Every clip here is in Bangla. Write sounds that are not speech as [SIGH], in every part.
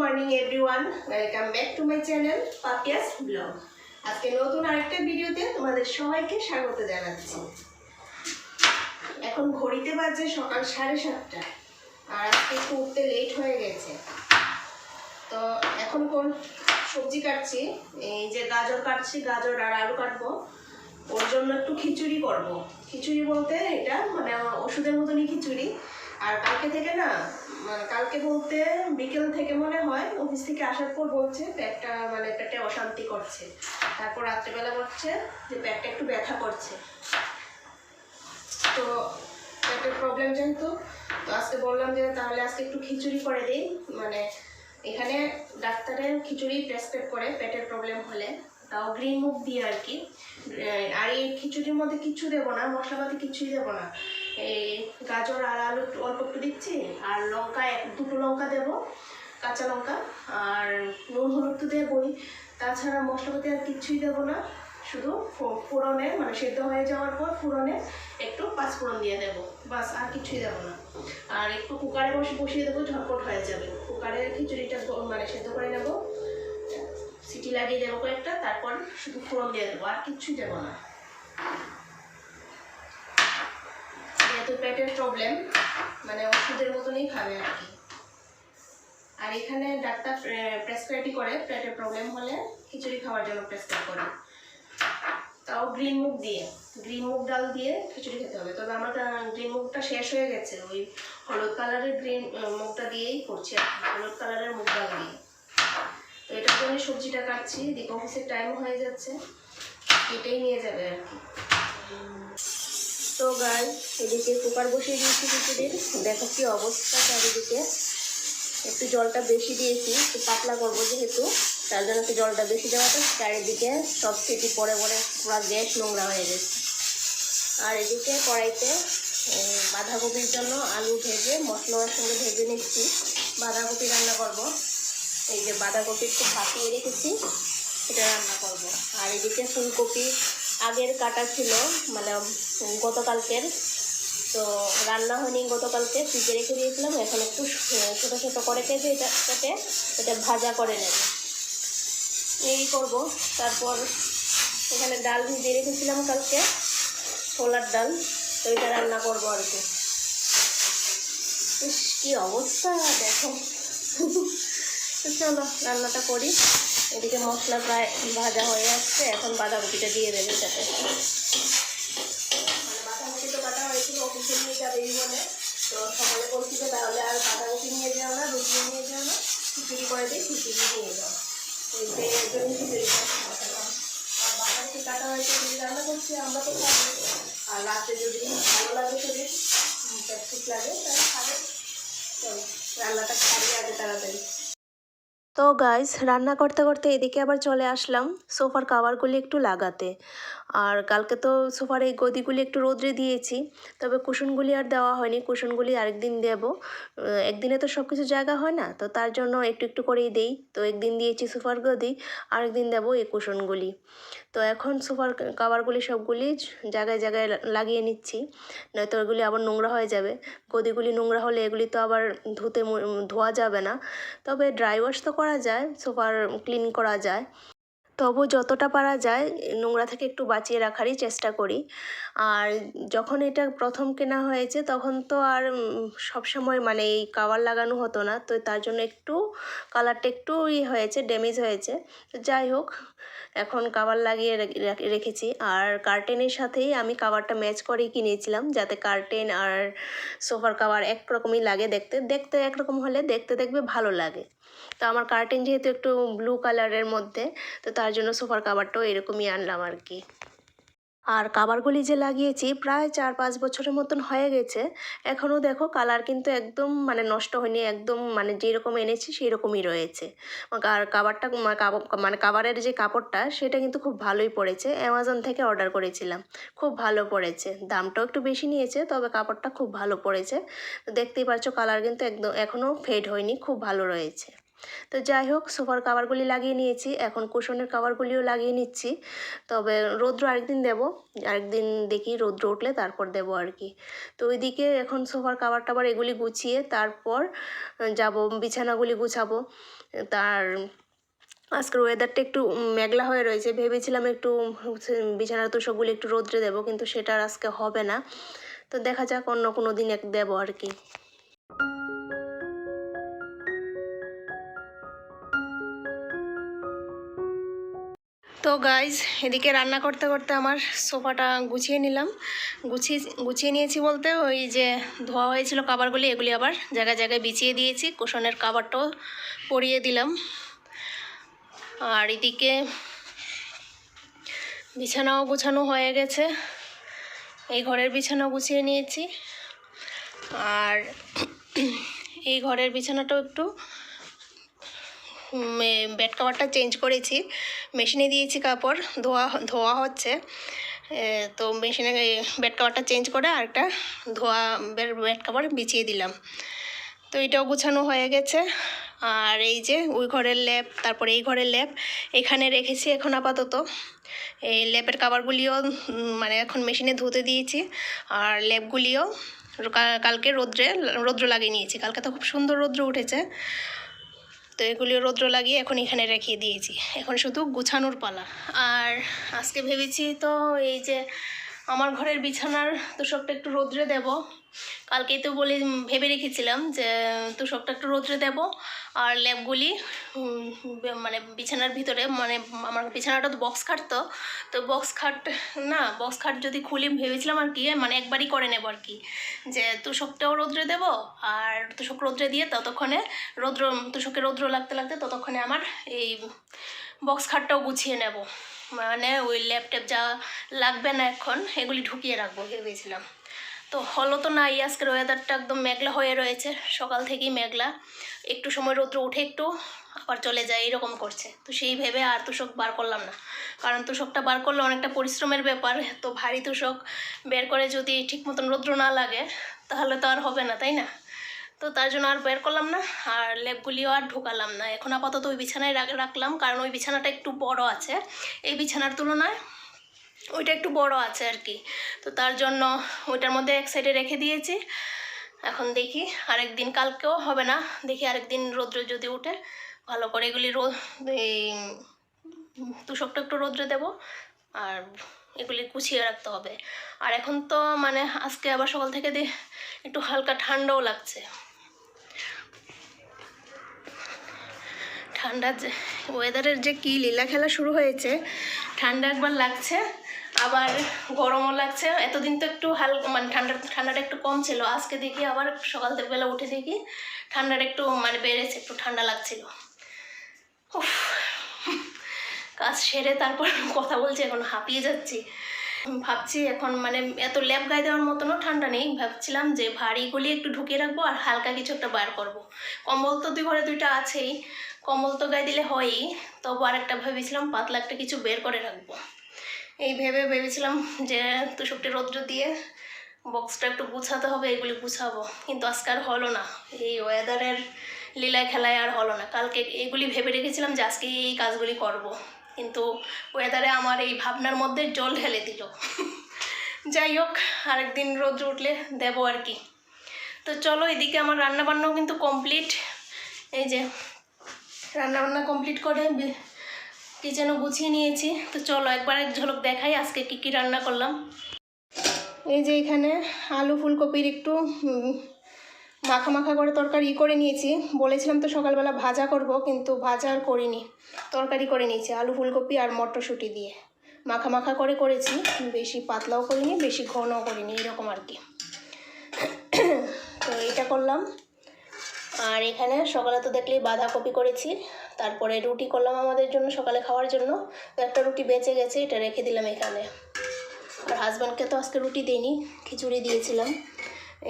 Morning everyone welcome back to my channel Papiya's blog আজকে নতুন আরেকটা ভিডিওতে তোমাদের সবাইকে স্বাগত জানাচ্ছি। এখন ঘড়িতে বাজে সকাল সাড়ে সাতটা, আর আজকে একটু উঠতে লেট হয়ে গেছে। তো এখন কোন সবজি কাটছি? এই যে গাজর কাটছি, গাজর আর আলু কাটবো। ওর জন্য একটু খিচুড়ি করব। খিচুড়ি বলতে এটা মানে ওষুধের মতনই খিচুড়ি। আর কালকে থেকে না কালকে বলতে বিকেল থেকে মনে হয়, অফিস থেকে আসার পর বলছে পেটটা মানে পেটে অশান্তি করছে। তারপর রাত্রেবেলা বলছে যে পেটটা একটু ব্যথা করছে। তো পেটের প্রবলেম যেহেতু, তো আজকে বললাম যে তাহলে আজকে একটু খিচুড়ি করে দিই। মানে এখানে ডাক্তারের খিচুড়ি প্রেসক্রাইব করে পেটের প্রবলেম হলে। তাও গ্রিন মুখ দিয়ে আর কি। আর এই খিচুড়ির মধ্যে কিছু দেবো না, মশলাপাতি কিছুই দেবো না। এই গাজর আর আলু একটু অল্প একটু দিচ্ছি, আর লঙ্কা এক, দুটো লঙ্কা দেবো, কাঁচা লঙ্কা, আর নুন হলুদ তো দেবোই তাছাড়া মশলাপাতি আর কিছুই দেবো না, শুধু ফোড়নে মানে সেদ্ধ হয়ে যাওয়ার পর ফোড়নে একটু পাঁচফোড়ন দিয়ে দেবো, বাস আর কিছুই দেবো না। আর একটু কুকারে বসে, বসিয়ে দেবো, ঝটপট হয়ে যাবে। কুকারে খিচুড়িটা মানে সেদ্ধ করে নেব। সিটি লাগিয়ে দেবো কয়েকটা, তারপর শুধু ফোড়ন দিয়ে দেবো, আর কিচ্ছুই দেবো না। যেহেতু পেটের প্রবলেম মানে ওষুধের মতনই খাবে আর কি। আর এখানে ডাক্তার প্রেসক্রাইবই করে, পেটের প্রবলেম হলে খিচুড়ি খাওয়ার জন্য প্রেসক্রাইব করে। তাও গ্রিন মুগ দিয়ে গ্রিন মুগ ডাল দিয়ে খিচুড়ি খেতে হবে। তবে আমার গ্রিন মুগটা শেষ হয়ে গেছে, ওই হলুদ কালারের গ্রিন মুগটা দিয়েই করছি আর হলুদ কালারের মুগ ডাল দিয়ে। তো এটার জন্য সবজিটা কাটছি এদিকে অফিসের টাইম হয়ে যাচ্ছে এটাই নিয়ে যাবে আর কি। তো গাই এদিকে কুকার বসিয়ে দিয়েছি কিছুদিন। দেখো কি অবস্থা চারিদিকে। একটু জলটা বেশি দিয়েছি, একটু পাতলা করব যেহেতু, তার জন্য একটু জলটা বেশি দেওয়াটা। চারিদিকে সব সিটি পরে পরে পুরো গ্যাস নোংরা হয়ে গেছে। আর এদিকে কড়াইতে বাঁধাকপির জন্য আলু ভেজে, মশলার সঙ্গে ভেজে নিচ্ছি। বাঁধাকপি রান্না করব। এই যে বাঁধাকপি একটু ভাপিয়ে রেখেছি এটা রান্না করব। আর এদিকে ফুলকপি আগের কাটা ছিল মানে গতকালকের। তো রান্না হয়নি গতকালকে, ফ্রিজে রেখে দিয়েছিলাম, এখন একটু ছোটো ছোটো করে কেটে এটা কেটে এটা ভাজা করে নেব। এই করব। তারপর এখানে ডাল ভিজিয়ে রেখেছিলাম কালকে, ছোলার ডাল, তো এটা রান্না করব আর কি। কি অবস্থা, দেখো। [LAUGHS] চলো, রান্নাটা করি। এদিকে মশলা প্রায় ভাজা হয়ে আসছে, এখন বাঁধাকপিটা দিয়ে দেবে সাথে মানে তো কাটা হয়েছিল, অফিসে নিয়ে যাবে এই তো সকালে তাহলে আর নিয়ে নিয়ে করে দিই, খিচুড়ি নিয়ে যাও। ওই যে এর জন্য খিচুড়ি আর কাটা হয়েছে রান্না করছি, আমরা তো আর রাতে যদি ভালো লাগে ঠিক লাগে, তাহলে খাবে। রান্নাটা খাবি আগে তাড়াতাড়ি। তো গাইস রান্না করতে করতে এদিকে আবার চলে আসলাম। সোফার কাভারগুলি একটু লাগাতে। আর কালকে তো সোফার এই গদিগুলি একটু রোদ্রে দিয়েছি, তবে কুশনগুলি আর দেওয়া হয়নি, কুশনগুলি আরেকদিন দেব। একদিনে তো সব কিছু জায়গা হয় না, তো তার জন্য একটু একটু করেই দেই। তো একদিন দিয়েছি সোফার গদি, আরেকদিন দেবো এই কুশনগুলি। তো এখন সোফার কাভারগুলি সবগুলি জায়গায় জায়গায় লাগিয়ে নিচ্ছি, নয়তো ওগুলি আবার নোংরা হয়ে যাবে। গদিগুলি নোংরা হলে এগুলি তো আবার ধুতে ধোয়া যাবে না। তবে ড্রাই ওয়াশ তো করা যায়, সোফার ক্লিন করা যায়। তবু যতটা পারা যায়, নোংরা থেকে একটু বাঁচিয়ে রাখারই চেষ্টা করি। আর যখন এটা প্রথম কেনা হয়েছে, তখন তো আর সব সময় মানে এই কাভার লাগানো হতো না। তো তার জন্য একটু কালারটা একটু ই হয়েছে, ড্যামেজ হয়েছে। তো যাই হোক, এখন কাভার লাগিয়ে রেখেছি। আর কার্টেনের সাথেই আমি কাভারটা ম্যাচ করেই কিনেছিলাম, যাতে কার্টেন আর সোফার কাভার একরকমই লাগে দেখতে। দেখতে একরকম হলে দেখতে, দেখবে ভালো লাগে। তো আমার কার্টেন যেহেতু একটু ব্লু কালারের মধ্যে, তো তার জন্য সোফার কাভারটাও এরকমই আনলাম আর কি। আর কাবারগুলি যে লাগিয়েছি প্রায় চার পাঁচ বছরের মতন হয়ে গেছে। এখনও দেখো কালার কিন্তু একদম মানে নষ্ট হয়নি, একদম মানে যেরকম এনেছি সেই রকমই রয়েছে আর কাবারটা মানে কাবারের যে কাপড়টা সেটা কিন্তু খুব ভালোই পড়েছে। অ্যামাজন থেকে অর্ডার করেছিলাম। খুব ভালো পড়েছে। দামটাও একটু বেশি নিয়েছে, তবে কাপড়টা খুব ভালো পড়েছে। দেখতেই পাচ্ছ কালার কিন্তু একদম এখনও ফেড হয়নি, খুব ভালো রয়েছে। তো যাই হোক, সোফার কাভারগুলি লাগিয়ে নিয়েছি। এখন কুশনের কাভারগুলিও লাগিয়ে নিচ্ছি। তবে রৌদ্র আরেকদিন দেবো। আরেকদিন দেখি রৌদ্র উঠলে তারপর দেবো আর কি। তো ওইদিকে এখন সোফার কাভার টাভার এগুলি গুছিয়ে তারপর যাব, বিছানাগুলি গুছাবো। তার আজকের ওয়েদারটা একটু মেঘলা হয়ে রয়েছে। ভেবেছিলাম একটু বিছানার তোষকগুলি একটু রোদ্রে দেবো, কিন্তু সেটা আজকে হবে না। তো দেখা যাক অন্য কোনো দিন এক দেবো আর কি। তো গাইজ এদিকে রান্না করতে করতে আমার সোফাটা গুছিয়ে নিলাম। গুছিয়ে গুছিয়ে নিয়েছি বলতে ওই যে ধোয়া হয়েছিল কাবারগুলি, এগুলি আবার জায়গায় জায়গায় বিছিয়ে দিয়েছি, কুশনের কাবারটাও পরিয়ে দিলাম। আর এদিকে বিছানাও গুছানো হয়ে গেছে। এই ঘরের বিছানাও গুছিয়ে নিয়েছি। আর এই ঘরের বিছানাটাও একটু বেড কাভারটা চেঞ্জ করেছি। মেশিনে দিয়েছি কাপড়, ধোয়া ধোয়া হচ্ছে। তো মেশিনে বেড কাভারটা চেঞ্জ করে আরেকটা ধোয়া বেড কাভার বিছিয়ে দিলাম। তো এটাও গুছানো হয়ে গেছে। আর এই যে, ওই ঘরের ল্যাপ তারপরে এই ঘরের ল্যাপ এখানে রেখেছি এখন আপাতত। এই ল্যাপের কাভারগুলিও মানে এখন মেশিনে ধুতে দিয়েছি। আর ল্যাপগুলিও কালকে রোদ্রে, রৌদ্র লাগিয়ে নিয়েছি। কালকে তো খুব সুন্দর রৌদ্র উঠেছে। তো এগুলি রৌদ্র লাগিয়ে এখন এখানে রেখে দিয়েছি। এখন শুধু গুছানোর পালা। আর আজকে ভেবেছি তো এই যে আমার ঘরের বিছানার তোষকটা একটু রৌদ্রে দেব। কালকেই তো বলে ভেবে রেখেছিলাম যে তোষকটা একটু রৌদ্রে দেবো। আর ল্যাপগুলি মানে বিছানার ভিতরে মানে আমার বিছানাটা তো বক্স খাট তো তো বক্স খাট, না বক্স খাট যদি খুলি ভেবেছিলাম আর কি মানে একবারই করে নেব আর কি। যে তোষকটাও রৌদ্রে দেব, আর তোষক রৌদ্রে দিয়ে ততক্ষণে রৌদ্র, তোষকে রৌদ্র লাগতে লাগতে ততক্ষণে আমার এই বক্স খাটটাও গুছিয়ে নেব। মানে ওই ল্যাপটপ যা লাগবে না এখন, এগুলি ঢুকিয়ে রাখব, ভেবেছিলাম। তো হলো তো নাই আজকের ওয়েদারটা একদম মেঘলা হয়ে রয়েছে, সকাল থেকেই মেঘলা। একটু সময় রৌদ্র উঠে একটু, আবার চলে যায়, এরকম করছে। তো সেই ভেবে আর তোষক বার করলাম না। কারণ তোষকটা বার করলে অনেকটা পরিশ্রমের ব্যাপার, তো ভারী তোষক বের করে যদি ঠিক মতন রৌদ্র না লাগে, তাহলে তো আর হবে না, তাই না? তো তার জন্য আর বের করলাম না, আর লেপগুলিও আর ঢোকালাম না। এখন আপাতত ওই বিছানায় রাখ- রাখলাম, কারণ ওই বিছানাটা একটু বড় আছে। এই বিছানার তুলনায় ওইটা একটু বড় আছে আর কি। তো তার জন্য ওইটার মধ্যে এক সাইডে রেখে দিয়েছি। এখন দেখি আরেকদিন কালকেও হবে না, দেখি আরেকদিন রৌদ্র যদি উঠে ভালো করে এগুলি রোদ এই তুষকটা একটু রৌদ্রে দেবো আর এগুলি গুছিয়ে রাখতে হবে। আর এখন তো মানে আজকে আবার সকাল থেকে একটু হালকা ঠান্ডাও লাগছে। ঠান্ডার যে ওয়েদারের যে কী লীলা খেলা শুরু হয়েছে, ঠান্ডা একবার লাগছে। আবার গরমও লাগছে। এতদিন তো একটু হালকা মানে ঠান্ডা, ঠান্ডাটা একটু কম ছিল। আজকে দেখি আবার সকাল বেলা উঠে দেখি ঠান্ডাটা একটু মানে বেড়েছে, একটু ঠান্ডা লাগছিল। কাজ সেরে তারপর কথা বলছি, এখন হাঁপিয়ে যাচ্ছি। ভাবছি এখন মানে এত ল্যাপ গায়ে দেওয়ার মতনও ঠান্ডা নেই। ভাবছিলাম যে ভারীগুলি একটু ঢুকিয়ে রাখব আর হালকা কিছু একটা বার করব। কম্বল তো দুই ঘরে দুইটা আছেই। কম্বল তো গায়ে দিলে হয়ই। তবু আর একটা ভেবেছিলাম পাতলা একটা কিছু বের করে রাখব। এই ভেবে ভেবেছিলাম যে তুষকটি রৌদ্র দিয়ে বক্সটা একটু গুছাতে হবে, এগুলি গুছাবো। কিন্তু আজকে আর হলো না। এই ওয়েদারের লীলায় খেলায় আর হলো না। কালকে এগুলি ভেবে রেখেছিলাম যে আজকে এই কাজগুলি করব। কিন্তু ওয়েদারে আমার এই ভাবনার মধ্যে জল ঢেলে দিল। যাই হোক, আরেকদিন রোদ্র উঠলে দেবো আর কি। তো চলো, এদিকে আমার রান্নাবান্নাও কিন্তু কমপ্লিট এই যে, রান্নাবান্না কমপ্লিট করে কিচেনও গুছিয়ে নিয়েছি। তো চলো একবার এক ঝলক দেখাই আজকে কী কী রান্না করলাম। এই যে এখানে আলু ফুলকপির একটু মাখা মাখা করে তরকারি করে নিয়েছি। বলেছিলাম তো সকালবেলা ভাজা করব, কিন্তু ভাজা আর করিনি। তরকারি করে নিয়েছি, আলু ফুলকপি আর মটরশুঁটি দিয়ে। মাখা মাখা করে করেছি, বেশি পাতলাও করিনি, বেশি ঘনও করিনি, এরকম আর কি। তো এটা করলাম। আর এখানে সকালে তো দেখলেই বাঁধাকপি করেছি, তারপরে রুটি করলাম আমাদের জন্য সকালে খাওয়ার জন্য একটা রুটি বেঁচে গেছে, এটা রেখে দিলাম এখানে। আর হাজব্যান্ডকে তো আজকে রুটি দিইনি, খিচুড়ি দিয়েছিলাম।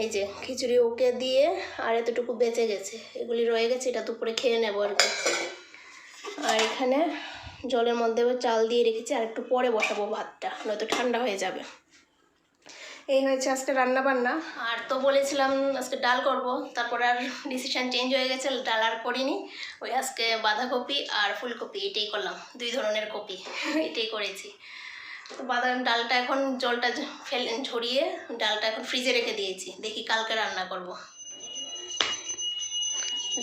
এই যে, খিচুড়ি ওকে দিয়ে আর এতটুকু বেঁচে গেছে, এগুলি রয়ে গেছে, এটা দুপুরে খেয়ে নেব আর কি। আর এখানে জলের মধ্যে চাল দিয়ে রেখেছি, আর একটু পরে বসাবো ভাতটা, নয়তো ঠান্ডা হয়ে যাবে। এই হয়েছে আজকে রান্না বান্না আর তো বলেছিলাম আজকে ডাল করব তারপর আর ডিসিশন চেঞ্জ হয়ে গেছে ডাল আর করিনি। ওই আজকে বাঁধাকপি আর ফুলকপি এটাই করলাম দুই ধরনের কপি এটাই করেছি। তো বাদাম ডালটা এখন জলটা ফেল ঝরিয়ে ডালটা এখন ফ্রিজে রেখে দিয়েছি দেখি কালকে রান্না করব।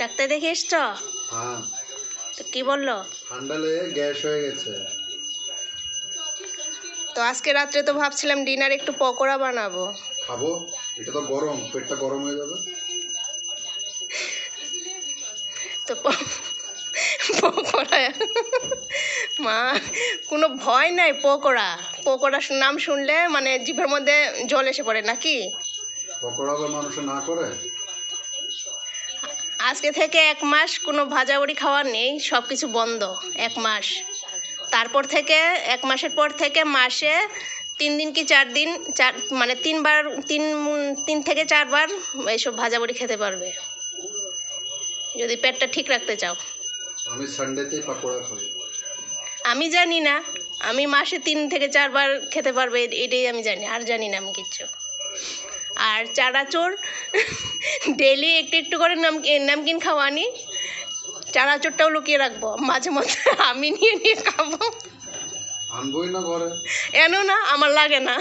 ডাক্তার দেখে এসছ? হ্যাঁ। তো কি বলল? ঠান্ডা লেগে গ্যাস হয়ে গেছে। আজকে রাত্রে তো ভাবছিলাম ডিনার একটু পকোড়া বানাবো। খাব? এটা তো গরম পেটটা গরম হয়ে যাবে। তো পকোড়া। মা কোনো ভয় নাই পকোড়া। পকোড়া নাম শুনলে মানে জিভের মধ্যে জল এসে পড়ে নাকি? পকোড়া আবার মানুষে না করে? আজকে থেকে এক মাস কোনো ভাজাবড়ি খাওয়ার নেই সব কিছু বন্ধ এক মাস। তারপর থেকে এক মাসের পর থেকে মাসে তিন দিন কি চার দিন চার মানে তিনবার তিন তিন থেকে চারবার এইসব ভাজাবড়ি খেতে পারবে। যদি পেটটা ঠিক রাখতে চাও। আমি সানডেতেই পকোড়া খাই আমি জানি না। আমি মাসে তিন থেকে চারবার খেতে পারবে এটাই আমি জানি আর জানি না আমি কিচ্ছু। আর চানাচুর [LAUGHS] ডেলি একটু একটু করে নামকিন নামকিন খাওয়ানি চানাচুরটাও লুকিয়ে রাখব। মাঝে মধ্যে আমি নিয়ে নিয়ে খাব। আনবই না ঘরে? এনো না আমার লাগে না।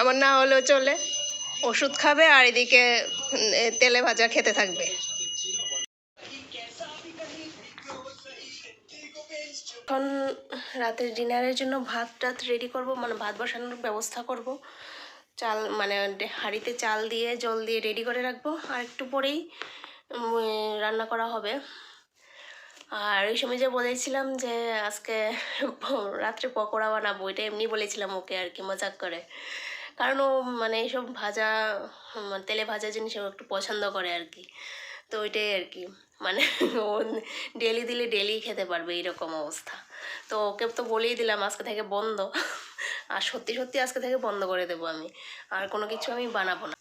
আমার না হলেও চলে। ওষুধ খাবে আর এদিকে তেলে ভাজা খেতে থাকবে। এখন রাতের ডিনারের জন্য ভাত টাত রেডি করব মানে ভাত বসানোর ব্যবস্থা করব। চাল মানে হাঁড়িতে চাল দিয়ে জল দিয়ে রেডি করে রাখব। আর একটু পরেই রান্না করা হবে। আর ওই সময় যে বলেছিলাম যে আজকে [LAUGHS] রাত্রে পকোড়া বানাবো এটা এমনি বলেছিলাম ওকে আর কি মজাক করে। কারণ ও মানে এইসব ভাজা উম, তেলে ভাজা জিনিস ও একটু পছন্দ করে আর কি। তো ওইটাই আর কি। মানে [LAUGHS] ও ডেলি দিলে ডেলি খেতে পারবে এইরকম অবস্থা। তো ওকে তো বলেই দিলাম আজকে থেকে বন্ধ। [LAUGHS] আর সত্যি সত্যি আজকে থেকে বন্ধ করে দেবো আমি। আর কোনো কিছু আমি বানাবো না।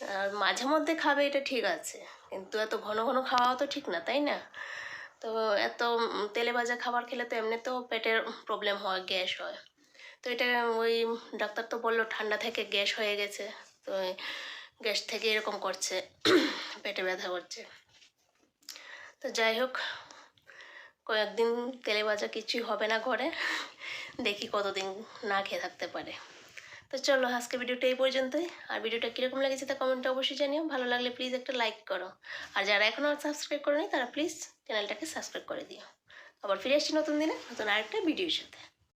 আর মাঝে মধ্যে খাবে, এটা ঠিক আছে। কিন্তু এত ঘন ঘন খাওয়াও তো ঠিক না, তাই না? তো এত তেলে ভাজা খাবার খেলে তো এমনিতেও পেটের প্রবলেম হয়, গ্যাস হয়। তো এটা ওই ডাক্তার তো বলল, ঠান্ডা থেকে গ্যাস হয়ে গেছে। তো গ্যাস থেকে এরকম করছে, পেটে ব্যথা করছে। তো যাই হোক, কয়েকদিন তেলে ভাজা কিছুই হবে না ঘরে। দেখি কতদিন না খেয়ে থাকতে পারে। তো চলো আজকে ভিডিওটা এই পর্যন্তই। আর ভিডিওটা কীরকম লেগেছে তা কমেন্টে অবশ্যই জানিও। ভালো লাগলে প্লিজ একটা লাইক করো। আর যারা এখনও সাবস্ক্রাইব করেনি, তারা প্লিজ চ্যানেলটাকে সাবস্ক্রাইব করে দিও। আবার ফিরে আসছি নতুন দিনে, নতুন আরেকটা ভিডিওর সাথে।